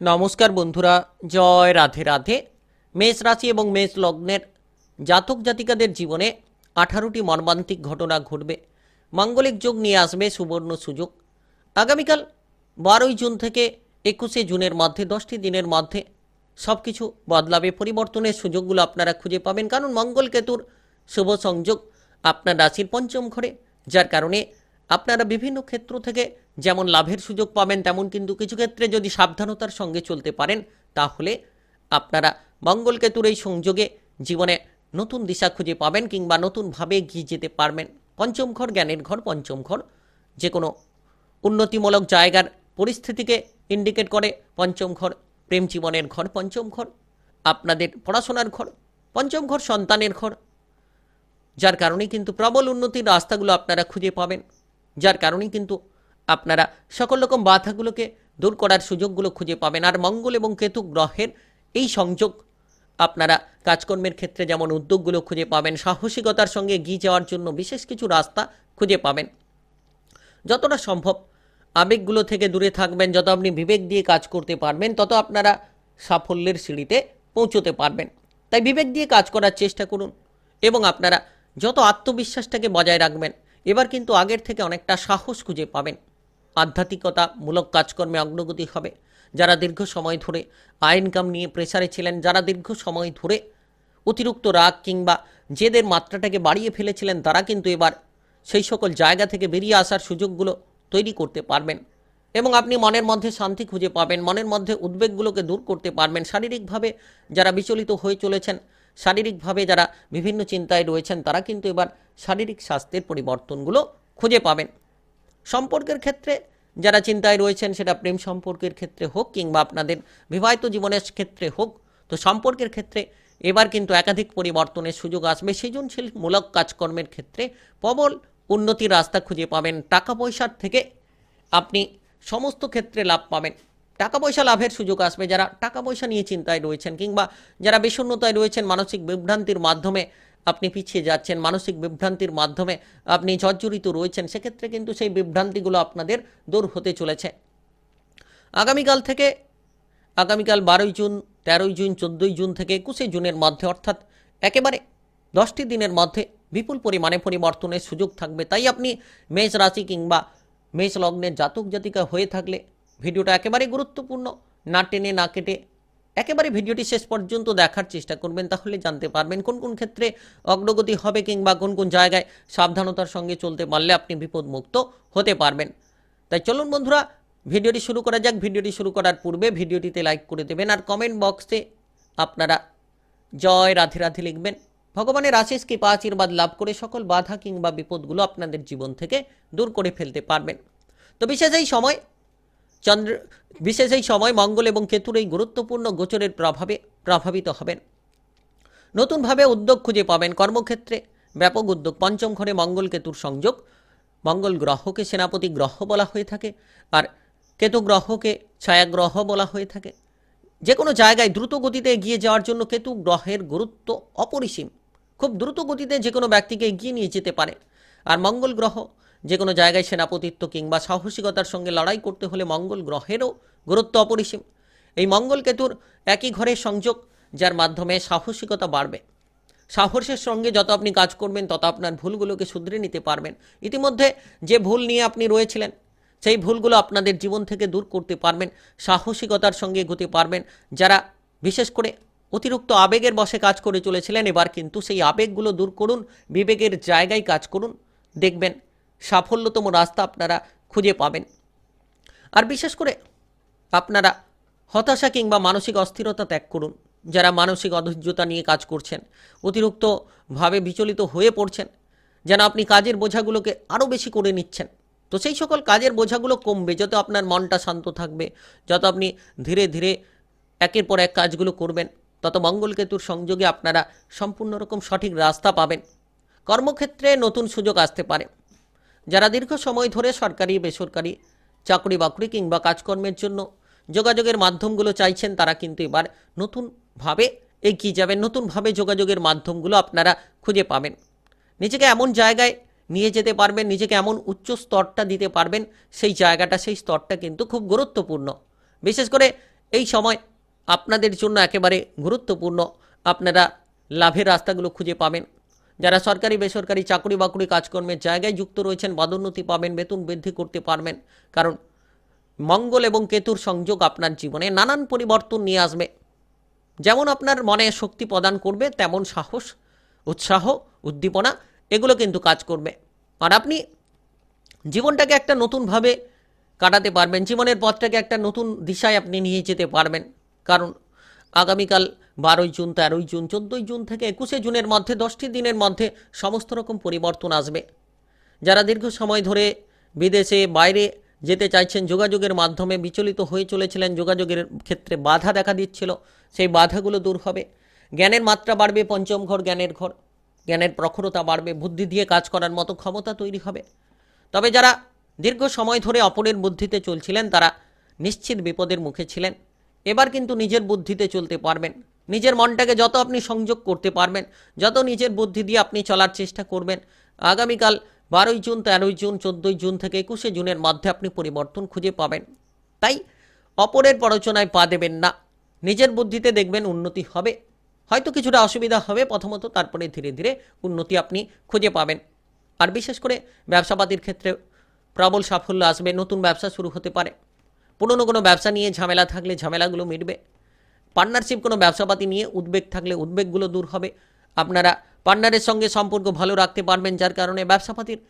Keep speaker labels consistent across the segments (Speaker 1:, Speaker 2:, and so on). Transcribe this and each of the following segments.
Speaker 1: নমস্কার বন্ধুরা, জয় রাধে রাধে। মেষ রাশি এবং মেষ লগ্নের জাতক জাতিকাদের জীবনে আঠারোটি মর্মান্তিক ঘটনা ঘটবে। মাঙ্গলিক যোগ নিয়ে আসবে সুবর্ণ সুযোগ। আগামীকাল বারোই জুন থেকে একুশে জুনের মধ্যে, দশটি দিনের মধ্যে সব কিছু বদলাবে। পরিবর্তনের সুযোগগুলো আপনারা খুঁজে পাবেন। কারণ মঙ্গল কেতুর শুভ সংযোগ আপনার রাশির পঞ্চম ঘরে, যার কারণে আপনারা বিভিন্ন ক্ষেত্র থেকে যেমন লাভের সুযোগ পাবেন, তেমন কিন্তু কিছু ক্ষেত্রে যদি সাবধানতার সঙ্গে চলতে পারেন, তাহলে আপনারা মঙ্গল কেতুর এই সংযোগে জীবনে নতুন দিশা খুঁজে পাবেন কিংবা নতুনভাবে এগিয়ে যেতে পারবেন। পঞ্চম ঘর, জ্ঞানের ঘর, পঞ্চম ঘর যে কোনো উন্নতিমূলক জায়গার পরিস্থিতিকে ইন্ডিকেট করে। পঞ্চম ঘর, প্রেম জীবনের ঘর, পঞ্চম ঘর, আপনাদের পড়াশোনার ঘর, পঞ্চম ঘর, সন্তানের ঘর। যার কারণে কিন্তু প্রবল উন্নতির রাস্তাগুলো আপনারা খুঁজে পাবেন। যার কারণে কিন্তু আপনারা সকল রকম বাধাগুলোকে দূর করার সুযোগগুলো খুঁজে পাবেন। আর মঙ্গল এবং কেতু গ্রহের এই সংযোগ আপনারা কাজকর্মের ক্ষেত্রে যেমন উদ্যোগগুলো খুঁজে পাবেন, সাহসিকতার সঙ্গে এগিয়ে যাওয়ার জন্য বিশেষ কিছু রাস্তা খুঁজে পাবেন। যতটা সম্ভব আবেগগুলো থেকে দূরে থাকবেন, যত আপনি বিবেক দিয়ে কাজ করতে পারবেন, তত আপনারা সাফল্যের সিঁড়িতে পৌঁছতে পারবেন। তাই বিবেক দিয়ে কাজ করার চেষ্টা করুন এবং আপনারা যত আত্মবিশ্বাসটাকে বজায় রাখবেন, এবার কিন্তু আগের থেকে অনেকটা সাহস খুঁজে পাবেন। আধ্যাত্মিকতামূলক কাজকর্মে অগ্রগতি হবে। যারা দীর্ঘ সময় ধরে আয় ইনকাম নিয়ে প্রেসারে ছিলেন, যারা দীর্ঘ সময় ধরে অতিরিক্ত রাগ কিংবা জেদের মাত্রাটাকে বাড়িয়ে ফেলেছিলেন, তারা কিন্তু এবার সেই সকল জায়গা থেকে বেরিয়ে আসার সুযোগগুলো তৈরি করতে পারবেন। এবং আপনি মনের মধ্যে শান্তি খুঁজে পাবেন, মনের মধ্যে উদ্বেগগুলোকে দূর করতে পারবেন। শারীরিকভাবে যারা বিচলিত হয়ে চলেছেন, শারীরিকভাবে যারা বিভিন্ন চিন্তায় রয়েছেন, তারা কিন্তু এবার শারীরিক স্বাস্থ্যের পরিবর্তনগুলো খুঁজে পাবেন। সম্পর্কের ক্ষেত্রে, যারা চিন্তায় রয়েছেন সেটা প্রেম সম্পর্কের ক্ষেত্রে হোক কিংবা আপনাদের বিবাহিত জীবনের ক্ষেত্রে হোক, তো সম্পর্কের ক্ষেত্রে এবার কিন্তু একাধিক পরিবর্তনের সুযোগ আসবে। সৃজনশীলমূলক কাজকর্মের ক্ষেত্রে প্রবল উন্নতির রাস্তা খুঁজে পাবেন। টাকা পয়সার থেকে আপনি সমস্ত ক্ষেত্রে লাভ পাবেন। টাকা পয়সা লাভের সুযোগ আসবে। যারা টাকা পয়সা নিয়ে চিন্তায় রয়েছেন কিংবা যারা বিষণ্ণতায় রয়েছেন, মানসিক বিভ্রান্তির মাধ্যমে আপনি পিছিয়ে যাচ্ছেন, মানসিক বিভ্রান্তির মাধ্যমে আপনি জর্জরিত রয়েছেন, সেক্ষেত্রে কিন্তু সেই বিভ্রান্তিগুলো আপনাদের দূর হতে চলেছে। আগামীকাল থেকে, আগামীকাল বারোই জুন, তেরোই জুন, চোদ্দোই জুন থেকে একুশে জুনের মধ্যে, অর্থাৎ একেবারে দশটি দিনের মধ্যে বিপুল পরিমাণে পরিবর্তনের সুযোগ থাকবে। তাই আপনি মেষ রাশি কিংবা মেষ লগ্নের জাতক জাতিকা হয়ে থাকলে ভিডিওটা একেবারে গুরুত্বপূর্ণ, না টেনে না কেটে একেবারে ভিডিওটি শেষ পর্যন্ত দেখার চেষ্টা করবেন, তাহলে জানতে পারবেন কোন কোন ক্ষেত্রে অগ্রগতি হবে কিংবা কোন কোন জায়গায় সাবধানতার সঙ্গে চলতে পারলে আপনি বিপদমুক্ত হতে পারবেন। তাই চলুন বন্ধুরা, ভিডিওটি শুরু করা যাক। ভিডিওটি শুরু করার পূর্বে ভিডিওটিতে লাইক করে দেবেন আর কমেন্ট বক্সে আপনারা জয় রাধে রাধে লিখবেন। ভগবানের আশিস কৃপা, আশীর্বাদ লাভ করে সকল বাধা কিংবা বিপদগুলো আপনাদের জীবন থেকে দূর করে ফেলতে পারবেন। তো বিশেষ এই সময় চন্দ্র, বিশেষ এই সময় মঙ্গল এবং কেতুর এই গুরুত্বপূর্ণ গোচরের প্রভাবে, প্রভাবিত হবেন। নতুনভাবে উদ্যোগ খুঁজে পাবেন কর্মক্ষেত্রে। ব্যাপক উদ্যোগ, পঞ্চম ঘরে মঙ্গল কেতুর সংযোগ। মঙ্গল গ্রহকে সেনাপতি গ্রহ বলা হয়ে থাকে আর কেতু গ্রহকে ছায়াগ্রহ বলা হয়ে থাকে। যে কোনো জায়গায় দ্রুত গতিতে এগিয়ে যাওয়ার জন্য কেতু গ্রহের গুরুত্ব অপরিসীম। খুব দ্রুত গতিতে যে কোনো ব্যক্তিকে এগিয়ে নিয়ে যেতে পারে। আর মঙ্গল গ্রহ যে কোনো জায়গায় সেনাপতিত্ব কিংবা সাহসিকতার সঙ্গে লড়াই করতে হলে মঙ্গল গ্রহেরও গুরুত্ব অপরিসীম। এই মঙ্গল কেতুর একই ঘরের সংযোগ, যার মাধ্যমে সাহসিকতা বাড়বে। সাহসের সঙ্গে যত আপনি কাজ করবেন, তত আপনার ভুলগুলোকে শুধরে নিতে পারবেন। ইতিমধ্যে যে ভুল নিয়ে আপনি রয়েছিলেন, সেই ভুলগুলো আপনাদের জীবন থেকে দূর করতে পারবেন, সাহসিকতার সঙ্গে এগোতে পারবেন। যারা বিশেষ করে অতিরিক্ত আবেগের বসে কাজ করে চলেছিলেন, এবার কিন্তু সেই আবেগগুলো দূর করুন, বিবেকের জায়গায় কাজ করুন, দেখবেন সাফল্যতম রাস্তা আপনারা খুঁজে পাবেন। আর বিশেষ করে আপনারা হতাশা কিংবা মানসিক অস্থিরতা ত্যাগ করুন। যারা মানসিক অধৈর্যতা নিয়ে কাজ করছেন, অতিরিক্তভাবে বিচলিত হয়ে পড়ছেন, যেন আপনি কাজের বোঝাগুলোকে আরও বেশি করে নিচ্ছেন। তো সেই সকল কাজের বোঝাগুলো কমবে, যত আপনার মনটা শান্ত থাকবে, যত আপনি ধীরে ধীরে একের পর এক কাজগুলো করবেন, তত মঙ্গলকেতুর সংযোগে আপনারা সম্পূর্ণ রকম সঠিক রাস্তা পাবেন। কর্মক্ষেত্রে নতুন সুযোগ আসতে পারে। যারা দীর্ঘ সময় ধরে সরকারি, বেসরকারি চাকরি বাকরি কিংবা কাজকর্মের জন্য যোগাযোগের মাধ্যমগুলো চাইছেন, তারা কিন্তু এবার নতুনভাবে এগিয়ে যাবেন। নতুনভাবে যোগাযোগের মাধ্যমগুলো আপনারা খুঁজে পাবেন। নিজেকে এমন জায়গায় নিয়ে যেতে পারবেন, নিজেকে এমন উচ্চ স্তরটা দিতে পারবেন, সেই জায়গাটা, সেই স্তরটা কিন্তু খুব গুরুত্বপূর্ণ। বিশেষ করে এই সময় আপনাদের জন্য একেবারে গুরুত্বপূর্ণ, আপনারা লাভের রাস্তাগুলো খুঁজে পাবেন। যারা সরকারি, বেসরকারি চাকরি বাকরি কাজকর্মের জায়গায় যুক্ত রয়েছেন, পদোন্নতি পাবেন, বেতন বৃদ্ধি করতে পারবেন। কারণ মঙ্গল এবং কেতুর সংযোগ আপনার জীবনে নানান পরিবর্তন নিয়ে আসবে। যেমন আপনার মনে শক্তি প্রদান করবে, তেমন সাহস, উৎসাহ, উদ্দীপনা, এগুলো কিন্তু কাজ করবে। আর আপনি জীবনটাকে একটা নতুনভাবে কাটাতে পারবেন, জীবনের পথটাকে একটা নতুন দিশায় আপনি নিয়ে যেতে পারবেন। কারণ আগামীকাল বারোই জুন, তেরোই জুন, চোদ্দোই জুন থেকে একুশে জুনের মধ্যে, দশটি দিনের মধ্যে সমস্ত রকম পরিবর্তন আসবে। যারা দীর্ঘ সময় ধরে বিদেশে, বাইরে যেতে চাইছেন, যোগাযোগের মাধ্যমে বিচলিত হয়ে চলেছিলেন, যোগাযোগের ক্ষেত্রে বাধা দেখা দিচ্ছিল, সেই বাধাগুলো দূর হবে। জ্ঞানের মাত্রা বাড়বে, পঞ্চম ঘর জ্ঞানের ঘর। জ্ঞানের প্রখরতা বাড়বে, বুদ্ধি দিয়ে কাজ করার মতো ক্ষমতা তৈরি হবে। তবে যারা দীর্ঘ সময় ধরে অপরের বুদ্ধিতে চলছিলেন, তারা নিশ্চিত বিপদের মুখে ছিলেন। এবার কিন্তু নিজের বুদ্ধিতে চলতে পারবেন। নিজের মনটাকে যত আপনি সংযোগ করতে পারবেন, যত নিজের বুদ্ধি দিয়ে আপনি চলার চেষ্টা করবেন, আগামীকাল বারোই জুন, তেরোই জুন, চোদ্দোই জুন থেকে একুশে জুনের মধ্যে আপনি পরিবর্তন খুঁজে পাবেন। তাই অপরের প্ররোচনায় পা দেবেন না। নিজের বুদ্ধিতে দেখবেন উন্নতি হবে। হয়তো কিছুটা অসুবিধা হবে, প্রথমত তারপরে ধীরে ধীরে উন্নতি আপনি খুঁজে পাবেন। আর বিশেষ করে ব্যবসাপাতির ক্ষেত্রে প্রবল সাফল্য আসবে, নতুন ব্যবসা শুরু হতে পারে। পুরনো কোনো ব্যবসা নিয়ে ঝামেলা থাকলে ঝামেলাগুলো মিটবে। পার্টনারশিপ, কোনো ব্যবসাপাতি নিয়ে উদ্বেগ থাকলে উদ্বেগগুলো দূর হবে। আপনারা পার্টনারের সঙ্গে সম্পর্ক ভালো রাখতে পারবেন, যার কারণে ব্যবসাপাতির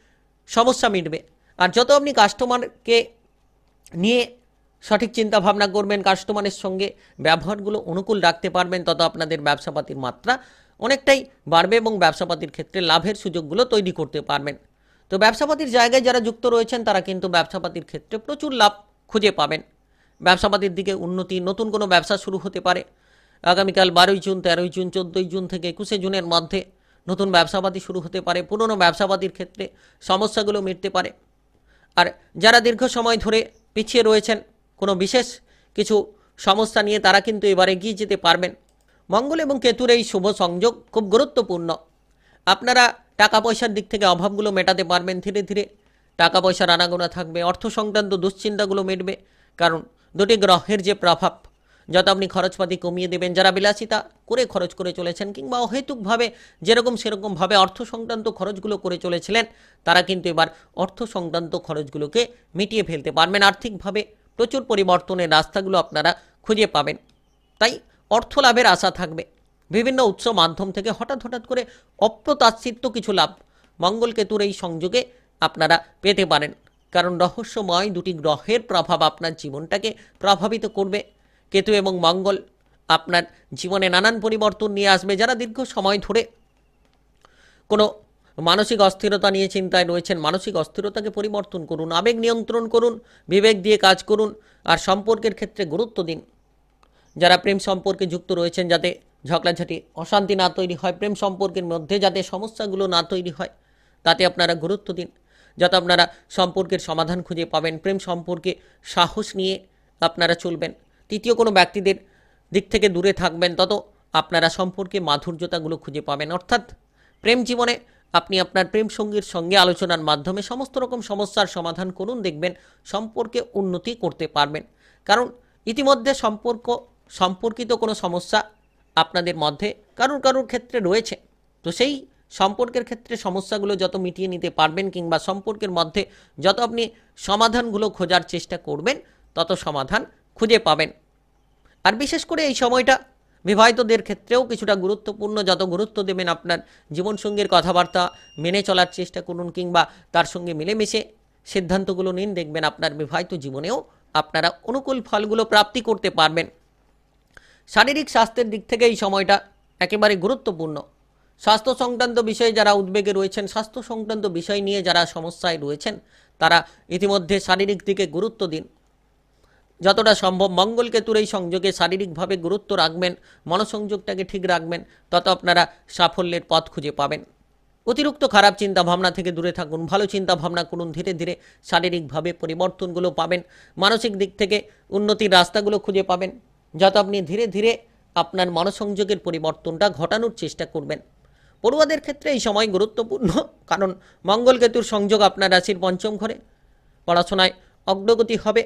Speaker 1: সমস্যা মিটবে। আর যত আপনি কাস্টমারকে নিয়ে সঠিক চিন্তা ভাবনা করবেন, কাস্টমারের সঙ্গে ব্যবহারগুলো অনুকূল রাখতে পারবেন, তত আপনাদের ব্যবসাপাতির মাত্রা অনেকটাই বাড়বে এবং ব্যবসাপাতির ক্ষেত্রে লাভের সুযোগগুলো তৈরি করতে পারবেন। তো ব্যবসাপাতির জায়গায় যারা যুক্ত রয়েছেন, তারা কিন্তু ব্যবসাপাতির ক্ষেত্রে প্রচুর লাভ খুঁজে পাবেন। ব্যবসাপাতির দিকে উন্নতি, নতুন কোনো ব্যবসা শুরু হতে পারে। আগামীকাল বারোই জুন, তেরোই জুন, চোদ্দোই জুন থেকে একুশে জুনের মধ্যে নতুন ব্যবসাবাদী শুরু হতে পারে। পুরনো ব্যবসাপাতির ক্ষেত্রে সমস্যাগুলো মিটতে পারে। আর যারা দীর্ঘ সময় ধরে পিছিয়ে রয়েছেন, কোনো বিশেষ কিছু সমস্যা নিয়ে তারা কিন্তু এবার এগিয়ে যেতে পারবেন। মঙ্গল এবং কেতুর এই শুভ সংযোগ খুব গুরুত্বপূর্ণ। আপনারা টাকা পয়সার দিক থেকে অভাবগুলো মেটাতে পারবেন ধীরে ধীরে। টাকা পয়সার আনাগোনা থাকবে, অর্থ সংক্রান্ত দুশ্চিন্তাগুলো মিটবে। কারণ দুটি গ্রহের যে প্রভাব, যত আপনি খরচপাতি কমিয়ে দেবেন, যারা বিলাসিতা করে খরচ করে চলেছেন, কিংবা অহেতুকভাবে যেরকম সেরকমভাবে অর্থ সংক্রান্ত খরচগুলো করে চলেছিলেন, তারা কিন্তু এবার অর্থ সংক্রান্ত খরচগুলোকে মিটিয়ে ফেলতে পারবেন। আর্থিকভাবে প্রচুর পরিবর্তনের রাস্তাগুলো আপনারা খুঁজে পাবেন। তাই অর্থ লাভের আশা থাকবে। বিভিন্ন উৎস মাধ্যম থেকে হঠাৎ হঠাৎ করে অপ্রত্যাশিত কিছু লাভ মঙ্গল কেতুর এই সংযোগে আপনারা পেতে পারেন। কারণ রহস্যময় দুটি গ্রহের প্রভাব আপনার জীবনটাকে প্রভাবিত করবে। কেতু এবং মঙ্গল আপনার জীবনে নানান পরিবর্তন নিয়ে আসবে যারা দীর্ঘ সময় ধরে কোনো মানসিক অস্থিরতা নিয়ে চিন্তায় রয়েছেন, মানসিক অস্থিরতাকে পরিবর্তন করুন, আবেগ নিয়ন্ত্রণ করুন, বিবেক দিয়ে কাজ করুন আর সম্পর্কের ক্ষেত্রে গুরুত্ব দিন। যারা প্রেম সম্পর্কে যুক্ত রয়েছেন যাতে ঝগড়াঝাটি, অশান্তি না তৈরি হয়, প্রেম সম্পর্কের মধ্যে যাতে সমস্যাগুলো না তৈরি হয়, তাতে আপনারা গুরুত্ব দিন। যাতে আপনারা সম্পর্কের সমাধান খুঁজে পাবেন, প্রেম সম্পর্কে সাহস নিয়ে আপনারা চলবেন। তৃতীয় কোনো ব্যক্তিদের দিক থেকে দূরে থাকবেন, তত আপনারা সম্পর্কে মাধুর্যতাগুলো খুঁজে পাবেন। অর্থাৎ প্রেম জীবনে আপনি আপনার প্রেম সঙ্গীর সঙ্গে আলোচনার মাধ্যমে সমস্ত রকম সমস্যার সমাধান করুন, দেখবেন সম্পর্কে উন্নতি করতে পারবেন। কারণ ইতিমধ্যে সম্পর্ক, সম্পর্কিত কোনো সমস্যা আপনাদের মধ্যে কারুর কারুর ক্ষেত্রে রয়েছে। তো সেই সম্পর্কের ক্ষেত্রে সমস্যাগুলো যত মিটিয়ে নিতে পারবেন কিংবা সম্পর্কের মধ্যে যত আপনি সমাধানগুলো খোঁজার চেষ্টা করবেন, তত সমাধান খুঁজে পাবেন। আর বিশেষ করে এই সময়টা বিবাহিতদের ক্ষেত্রেও কিছুটা গুরুত্বপূর্ণ, যত গুরুত্ব দেবেন আপনার জীবনসঙ্গীর কথাবার্তা মেনে চলার চেষ্টা করুন কিংবা তার সঙ্গে মিলেমিশে সিদ্ধান্তগুলো নিন, দেখবেন আপনার বিবাহিত জীবনেও আপনারা অনুকূল ফলগুলো প্রাপ্তি করতে পারবেন। শারীরিক স্বাস্থ্যের দিক থেকে এই সময়টা একেবারে গুরুত্বপূর্ণ। স্বাস্থ্য সংক্রান্ত বিষয়ে যারা উদ্বেগে রয়েছেন, স্বাস্থ্য সংক্রান্ত বিষয় নিয়ে যারা সমস্যায় রয়েছেন, তারা ইতিমধ্যে শারীরিক দিকে গুরুত্ব দিন। যতটা সম্ভব মঙ্গল কেতুর এই সংযোগে শারীরিকভাবে গুরুত্ব রাখবেন, মনসংযোগটাকে ঠিক রাখবেন, তত আপনারা সাফল্যের পথ খুঁজে পাবেন। অতিরিক্ত খারাপ চিন্তা ভাবনা থেকে দূরে থাকুন, ভালো চিন্তা ভাবনা করুন, ধীরে ধীরে শারীরিকভাবে পরিবর্তনগুলো পাবেন, মানসিক দিক থেকে উন্নতির রাস্তাগুলো খুঁজে পাবেন। যত আপনি ধীরে ধীরে আপনার মনসংযোগের পরিবর্তনটা ঘটানোর চেষ্টা করবেন। পড়ুয়াদের ক্ষেত্রে এই সময় গুরুত্বপূর্ণ, কারণ মঙ্গল কেতুর সংযোগ আপনার রাশির পঞ্চম ঘরে, পড়াশোনায় অগ্রগতি হবে।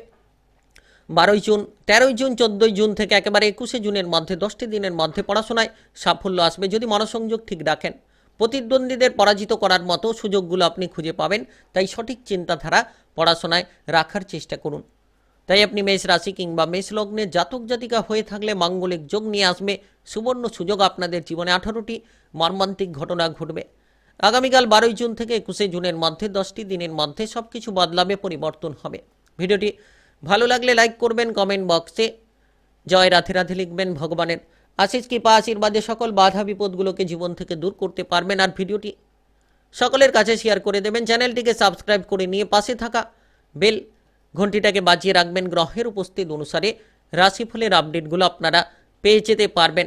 Speaker 1: বারোই জুন, তেরোই জুন, চোদ্দোই জুন থেকে একেবারে একুশে জুনের মধ্যে, দশটি দিনের মধ্যে পড়াশোনায় সাফল্য আসবে যদি মনসংযোগ ঠিক রাখেন। প্রতিদ্বন্দ্বীদের পরাজিত করার মতো সুযোগগুলো আপনি খুঁজে পাবেন, তাই সঠিক চিন্তাধারা পড়াশোনায় রাখার চেষ্টা করুন। তাই আপনি মেষ রাশি কিংবা মেষ লগ্নে জাতক জাতিকা হয়ে থাকলে মাঙ্গলিক যোগ নিয়ে আসবে। সুবর্ণ সুযোগ আপনাদের জীবনে আঠারোটি মর্মান্তিক ঘটনা ঘটবে। আগামীকাল বারোই জুন থেকে একুশে জুনের মধ্যে দশটি, দিনের মধ্যে সব কিছু বদলাবে, পরিবর্তন হবে। ভিডিওটি ভালো লাগলে লাইক করবেন, কমেন্ট বক্সে জয় রাধে রাধে লিখবেন ভগবানের। আশিস কৃপা আশীর্বাদে সকল বাধা বিপদগুলোকে জীবন থেকে দূর করতে পারবেন আর ভিডিওটি সকলের কাছে শেয়ার করে দেবেন। চ্যানেলটিকে সাবস্ক্রাইব করে নিয়ে পাশে থাকা বেল ঘন্টিটাকে বাজিয়ে রাখবেন। গ্রহের উপস্থিত অনুসারে রাশিফলের আপডেটগুলো আপনারা পেয়ে যেতে পারবেন।